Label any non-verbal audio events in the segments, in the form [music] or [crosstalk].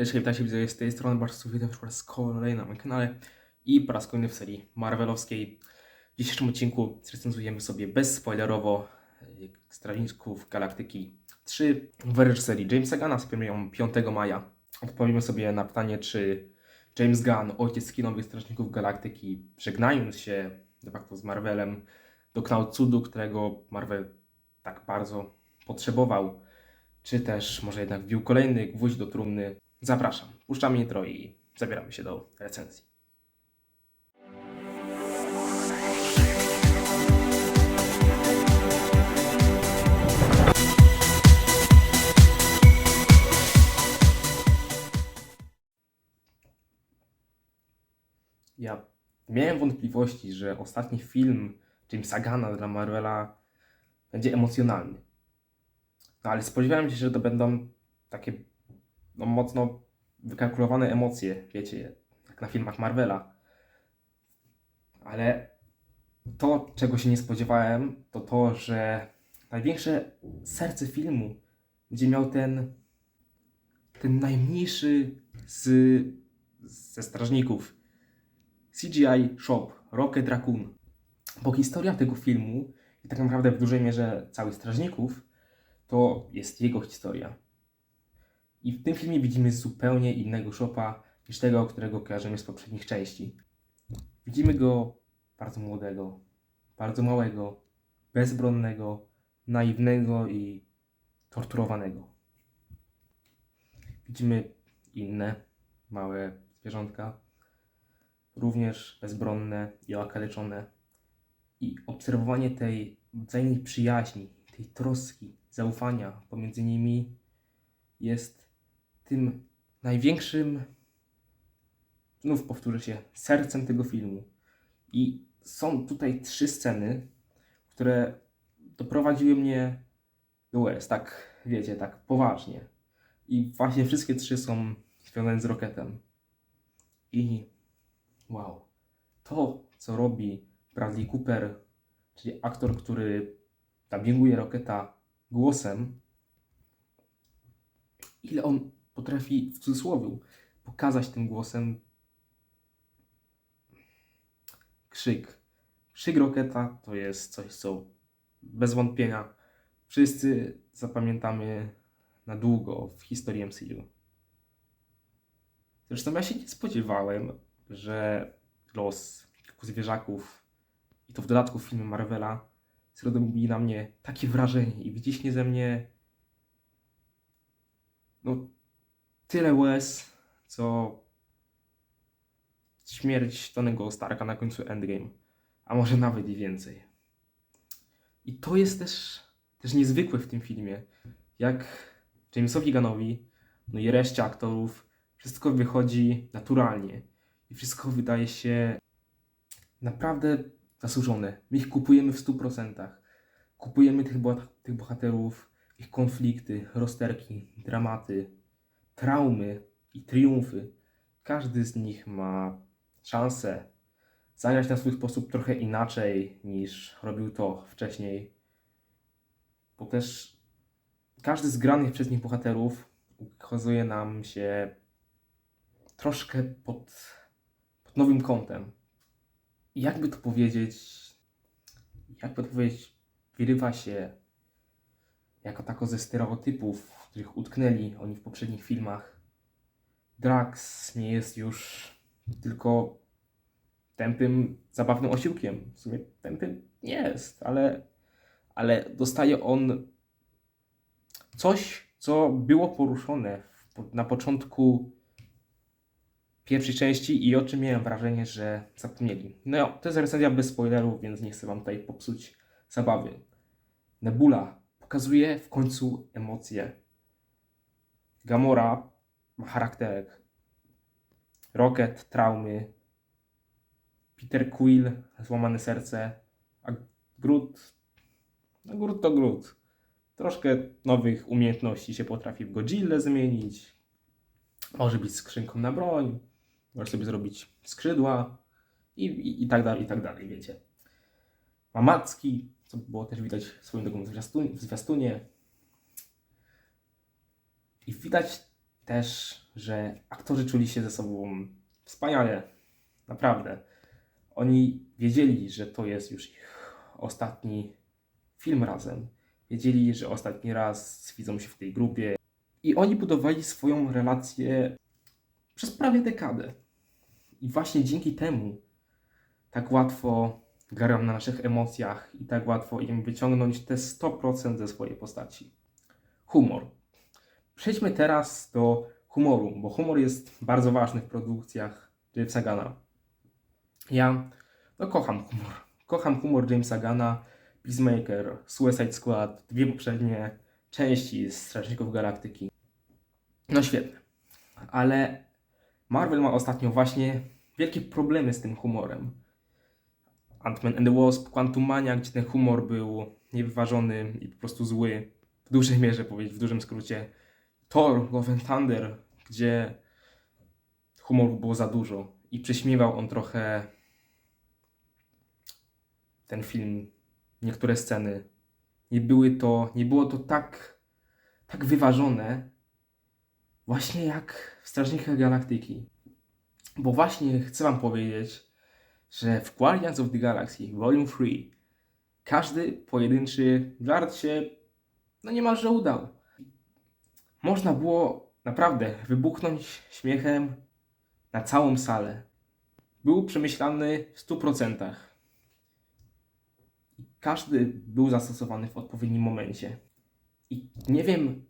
Cześć, witajcie widzowie z tej strony bardzo witam po raz kolejny na moim kanale i po raz kolejny w serii Marvelowskiej. W dzisiejszym odcinku zrecenzujemy sobie bezspoilerowo e, Strażników Galaktyki 3 w reżyserii Jamesa Gunna z premierą 5 maja. Odpowiemy sobie na pytanie, czy James Gunn, ojciec kinowych Strażników Galaktyki, żegnając się de facto z Marvelem, dokonał cudu, którego Marvel tak bardzo potrzebował czy też może jednak wbił kolejny gwóźdź do trumny. Zapraszam, puszczamy intro i zabieramy się do recenzji. Ja miałem wątpliwości, że ostatni film Jamesa Gunna dla Marvela będzie emocjonalny. No ale spodziewałem się, że to będą takie no, mocno wykalkulowane emocje, wiecie, jak na filmach Marvela. Ale to, czego się nie spodziewałem, to to, że największe serce filmu będzie miał ten, ten najmniejszy z, ze strażników. CGI Shop, Rocket Raccoon. Bo historia tego filmu i tak naprawdę w dużej mierze całych strażników to jest jego historia. I w tym filmie widzimy zupełnie innego Shopa niż tego, którego kojarzymy z poprzednich części. Widzimy go bardzo młodego, bardzo małego, bezbronnego, naiwnego i torturowanego. Widzimy inne, małe zwierzątka, również bezbronne i okaleczone. I obserwowanie tej wzajemnej przyjaźni, tej troski, zaufania pomiędzy nimi jest tym największym, znów powtórzę się, sercem tego filmu. I są tutaj trzy sceny, które doprowadziły mnie do łez, tak wiecie, tak poważnie. I właśnie wszystkie trzy są związane z Rocketem. I wow, to co robi Bradley Cooper, czyli aktor, który dubbinguje Rocketa głosem, ile on potrafi w cudzysłowie pokazać tym głosem krzyk. Krzyk Roketa to jest coś, co bez wątpienia wszyscy zapamiętamy na długo w historii MCU. Zresztą ja się nie spodziewałem, że los kilku zwierzaków i to w dodatku w filmie Marvela zrobi na mnie takie wrażenie i wyciśnie ze mnie no tyle łez, co śmierć Tonego Starka na końcu Endgame, a może nawet i więcej. I to jest też, też niezwykłe w tym filmie, jak Jamesowi Gunnowi, no i reszcie aktorów, wszystko wychodzi naturalnie i wszystko wydaje się naprawdę zasłużone. My ich kupujemy w 100%. Kupujemy tych, tych bohaterów, ich konflikty, rozterki, dramaty, traumy i triumfy. Każdy z nich ma szansę zagrać na swój sposób trochę inaczej niż robił to wcześniej. Bo też każdy z granych przez nich bohaterów ukazuje nam się troszkę pod, pod nowym kątem. Jakby to powiedzieć, jakby to powiedzieć, wyrywa się jako tako ze stereotypów, w których utknęli oni w poprzednich filmach. Drax nie jest już tylko tępym, zabawnym osiłkiem. W sumie tępym jest, ale, ale dostaje on coś, co było poruszone na początku pierwszej części i o czym miałem wrażenie, że zapomnieli. No, to jest recenzja bez spoilerów, więc nie chcę wam tutaj popsuć zabawy. Nebula pokazuje w końcu emocje. Gamora ma charakterek. Rocket, traumy. Peter Quill, złamane serce. A Groot, no Groot to Groot. Troszkę nowych umiejętności się potrafi w Godzilla zmienić. Może być skrzynką na broń. Może sobie zrobić skrzydła. I, i, i tak dalej, i tak dalej, wiecie. Ma macki, co było też widać w zwiastunie, w zwiastunie. I widać też, że aktorzy czuli się ze sobą wspaniale. Naprawdę. Oni wiedzieli, że to jest już ich ostatni film razem. Wiedzieli, że ostatni raz widzą się w tej grupie. I oni budowali swoją relację przez prawie dekadę. I właśnie dzięki temu tak łatwo grają na naszych emocjach i tak łatwo im wyciągnąć te 100% ze swojej postaci. Humor. Przejdźmy teraz do humoru, bo humor jest bardzo ważny w produkcjach Jamesa Gana. Ja no, kocham humor. Kocham humor Jamesa Gana, Peacemaker, Suicide Squad, dwie poprzednie części Strażników Galaktyki. No świetne. Ale Marvel ma ostatnio właśnie wielkie problemy z tym humorem. Ant-Man and the Wasp, Quantumania, gdzie ten humor był niewyważony i po prostu zły. W dużej mierze powiedzieć, w dużym skrócie. Thor, Love and Thunder, gdzie humoru było za dużo i prześmiewał on trochę ten film, niektóre sceny. Nie były to, nie było to tak, tak wyważone, właśnie jak w Strażnikach Galaktyki. Bo właśnie chcę Wam powiedzieć, że w Guardians of the Galaxy Volume 3 każdy pojedynczy żart się no niemalże udał. Można było naprawdę wybuchnąć śmiechem na całą salę. Był przemyślany w 100%. I Każdy był zastosowany w odpowiednim momencie. I nie wiem,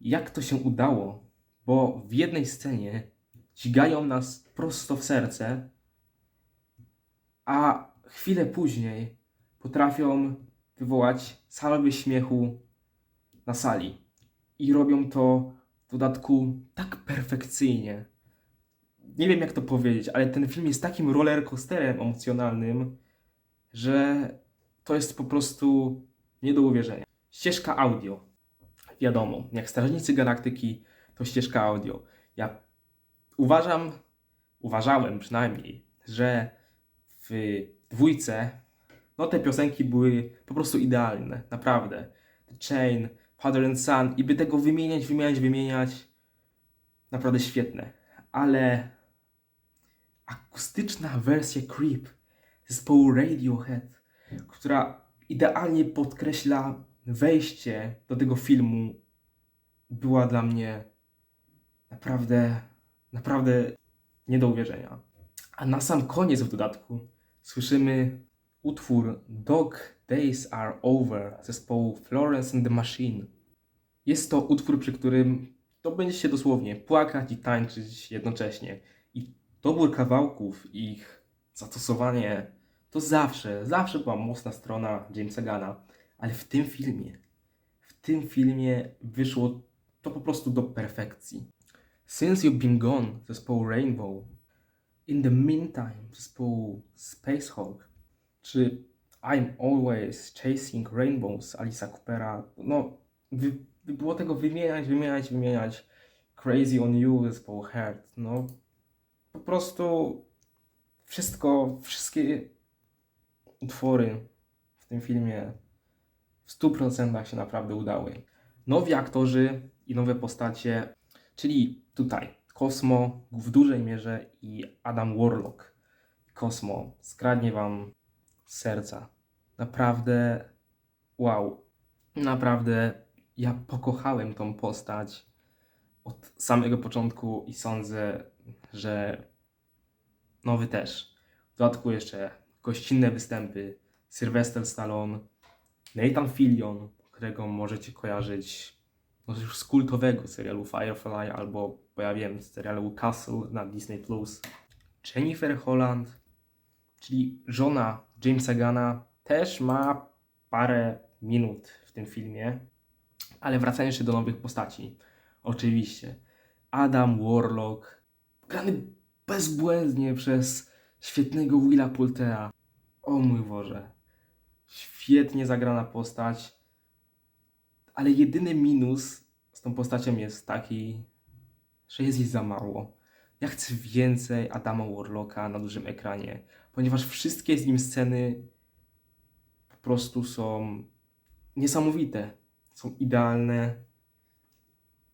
jak to się udało, bo w jednej scenie dźgają nas prosto w serce, a chwilę później potrafią wywołać salwy śmiechu na sali. I robią to w dodatku tak perfekcyjnie. Nie wiem jak to powiedzieć, ale ten film jest takim rollercoasterem emocjonalnym, że to jest po prostu nie do uwierzenia. Ścieżka audio. Wiadomo, jak Strażnicy Galaktyki to ścieżka audio. Ja uważam, uważałem przynajmniej, że w dwójce no te piosenki były po prostu idealne, naprawdę. The Chain, Father and Son i by tego wymieniać, wymieniać, wymieniać, naprawdę świetne. Ale akustyczna wersja Creep zespołu Radiohead, która idealnie podkreśla wejście do tego filmu, była dla mnie naprawdę, naprawdę nie do uwierzenia. A na sam koniec w dodatku słyszymy utwór Dog Days Are Over zespołu Florence and the Machine. Jest to utwór, przy którym to będziecie dosłownie płakać i tańczyć jednocześnie. I dobór kawałków, ich zastosowanie to zawsze, zawsze była mocna strona Jamesa Gana. Ale w tym filmie, w tym filmie wyszło to po prostu do perfekcji. Since You've Been Gone zespołu Rainbow, In the Meantime zespołu Spacehawk, czy I'm Always Chasing Rainbows Alisa Coopera, no by było tego wymieniać, wymieniać, wymieniać. Crazy on You zespołu Heart, no po prostu wszystko, wszystkie utwory w tym filmie w 100% się naprawdę udały. Nowi aktorzy i nowe postacie, czyli tutaj Kosmo w dużej mierze i Adam Warlock. Kosmo skradnie wam serca. Naprawdę wow. Naprawdę ja pokochałem tą postać od samego początku i sądzę, że nowy też. W dodatku jeszcze gościnne występy Sylvester Stallone, Nathan Fillion, którego możecie kojarzyć no już z kultowego serialu Firefly albo, bo ja wiem, z serialu Castle na Disney+. Plus. Jennifer Holland, czyli żona Jamesa Gana, też ma parę minut w tym filmie, ale wracając jeszcze do nowych postaci, oczywiście Adam Warlock, grany bezbłędnie przez świetnego Willa Pultea. O mój Boże, świetnie zagrana postać, ale jedyny minus z tą postacią jest taki, że jest jej za mało. Ja chcę więcej Adama Warlocka na dużym ekranie, ponieważ wszystkie z nim sceny po prostu są niesamowite, są idealne.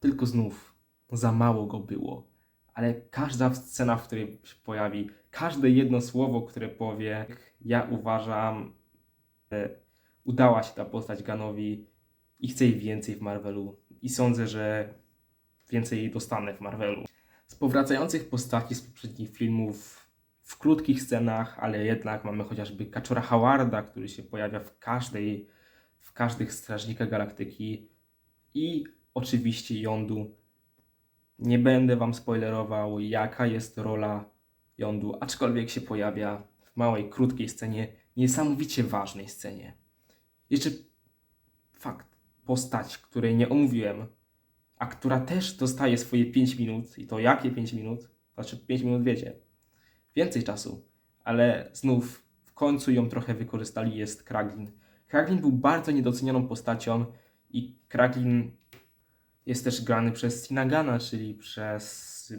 Tylko znów za mało go było. Ale każda scena, w której się pojawi, każde jedno słowo, które powie, ja uważam, że udała się ta postać Ganowi i chcę jej więcej w Marvelu. I sądzę, że więcej jej dostanę w Marvelu. Z powracających postaci z poprzednich filmów, w krótkich scenach, ale jednak mamy chociażby Kaczora Howarda, który się pojawia w każdej, w każdych Strażnikach Galaktyki i oczywiście Yondu. Nie będę wam spoilerował, jaka jest rola Yondu, aczkolwiek się pojawia w małej, krótkiej scenie, niesamowicie ważnej scenie. Jeszcze fakt, postać, której nie omówiłem, a która też dostaje swoje 5 minut, i to jakie 5 minut? Znaczy 5 minut wiecie, więcej czasu, ale znów w końcu ją trochę wykorzystali, jest Kraglin. Kraglin był bardzo niedocenioną postacią i Kraglin jest też grany przez Tina Gana, czyli przez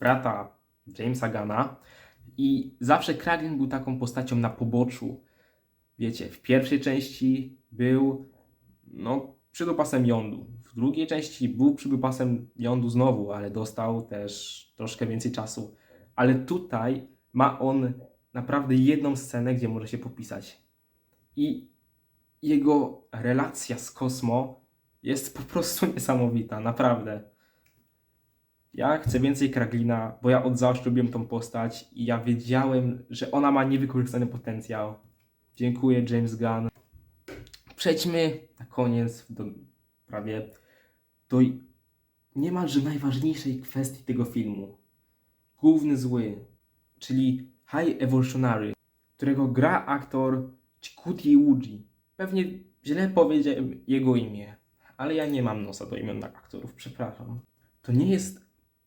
brata Jamesa Gana. I zawsze Kraglin był taką postacią na poboczu. Wiecie, w pierwszej części był no, przydupasem jądu. Drugiej części był przydupasem jądu znowu, ale dostał też troszkę więcej czasu. Ale tutaj ma on naprawdę jedną scenę, gdzie może się popisać. I jego relacja z Kosmo jest po prostu [laughs] niesamowita, naprawdę. Ja chcę więcej Kraglina, bo ja od zawsze lubiłem tą postać i ja wiedziałem, że ona ma niewykorzystany potencjał. Dziękuję, James Gunn. Przejdźmy na koniec do prawie do niemalże najważniejszej kwestii tego filmu. Główny zły, czyli High Evolutionary, którego gra aktor Chikuti Uji. Pewnie źle powiedziałem jego imię, ale ja nie mam nosa do imion aktorów, przepraszam. To nie jest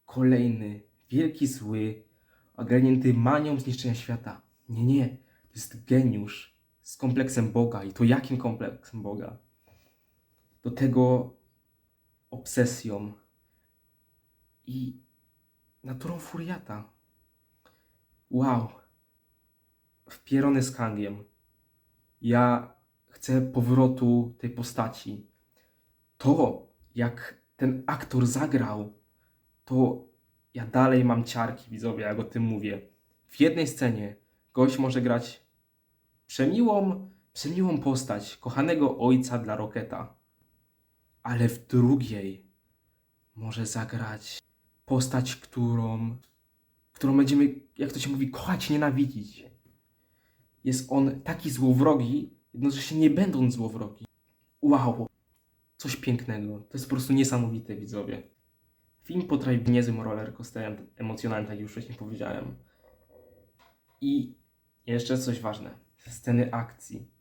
kolejny wielki zły, ogarnięty manią zniszczenia świata. Nie, nie. To jest geniusz z kompleksem Boga. I to jakim kompleksem Boga? Do tego obsesją i naturą furiata. Wow. Wpierony z Kangiem. Ja chcę powrotu tej postaci. To, jak ten aktor zagrał, to ja dalej mam ciarki, widzowie, jak o tym mówię. W jednej scenie gość może grać przemiłą, przemiłą postać kochanego ojca dla Roketa, ale w drugiej może zagrać postać, którą, którą będziemy, jak to się mówi, kochać, nienawidzić. Jest on taki złowrogi, jednocześnie nie będąc złowrogi. Wow, coś pięknego. To jest po prostu niesamowite, widzowie. Film potrafi niezłym rollercoasterem emocjonalnym, tak jak już wcześniej powiedziałem. I jeszcze coś ważne. Sceny akcji.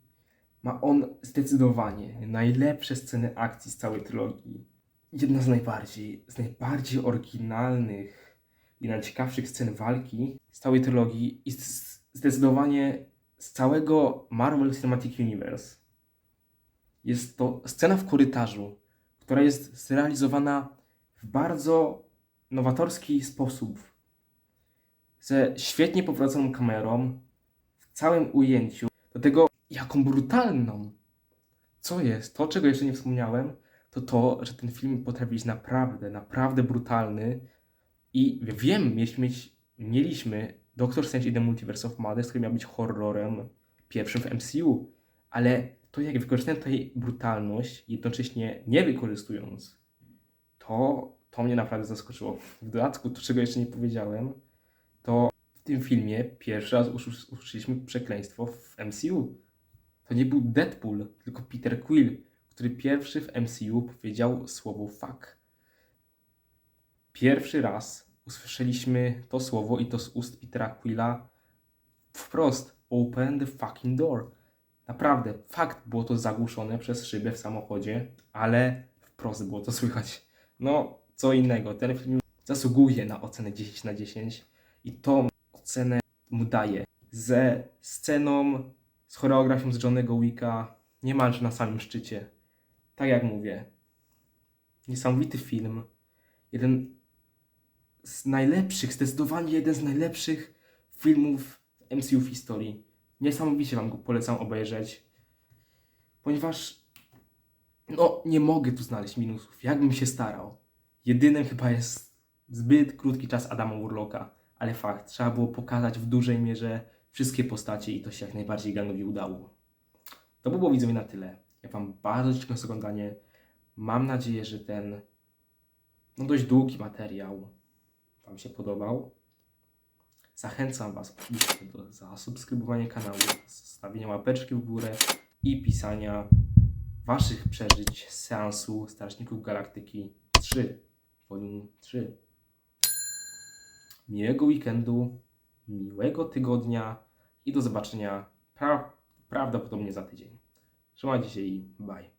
Ma on zdecydowanie najlepsze sceny akcji z całej trylogii. Jedna z najbardziej, z najbardziej oryginalnych i najciekawszych scen walki z całej trylogii i zdecydowanie z całego Marvel Cinematic Universe. Jest to scena w korytarzu, która jest zrealizowana w bardzo nowatorski sposób. Ze świetnie powracaną kamerą, w całym ujęciu. Do tego, jaką brutalną. Co jest? To, czego jeszcze nie wspomniałem, to to, że ten film potrafi być naprawdę, naprawdę brutalny. I wiem, mieliśmy, mieliśmy Doctor Strange i The Multiverse of Madness, który miał być horrorem pierwszym w MCU. Ale to, jak wykorzystałem tutaj brutalność, jednocześnie nie wykorzystując, to, to mnie naprawdę zaskoczyło. W dodatku, to czego jeszcze nie powiedziałem, to w tym filmie pierwszy raz usłys- usłyszeliśmy przekleństwo w MCU. To nie był Deadpool, tylko Peter Quill, który pierwszy w MCU powiedział słowo fuck. Pierwszy raz usłyszeliśmy to słowo i to z ust Petera Quilla wprost. Open the fucking door. Naprawdę, fakt było to zagłuszone przez szybę w samochodzie, ale wprost było to słychać. No, co innego. Ten film zasługuje na ocenę 10 na 10 i tą ocenę mu daje. Ze sceną, z choreografią z Johnego Wicka niemalże na samym szczycie. Tak jak mówię, niesamowity film. Jeden z najlepszych, zdecydowanie jeden z najlepszych filmów MCU w historii. Niesamowicie Wam go polecam obejrzeć, ponieważ no nie mogę tu znaleźć minusów, jakbym się starał. Jedynym chyba jest zbyt krótki czas Adama Urloka, ale fakt, trzeba było pokazać w dużej mierze wszystkie postacie i to się jak najbardziej Ganowi udało. To by było widzowie na tyle. Ja Wam bardzo dziękuję za oglądanie. Mam nadzieję, że ten no dość długi materiał Wam się podobał. Zachęcam Was oczywiście do zasubskrybowania kanału, zostawienia łapeczki w górę i pisania Waszych przeżyć z seansu Strażników Galaktyki 3, volume 3. Miłego weekendu, miłego tygodnia i do zobaczenia pra- prawdopodobnie za tydzień. Trzymajcie się i bye.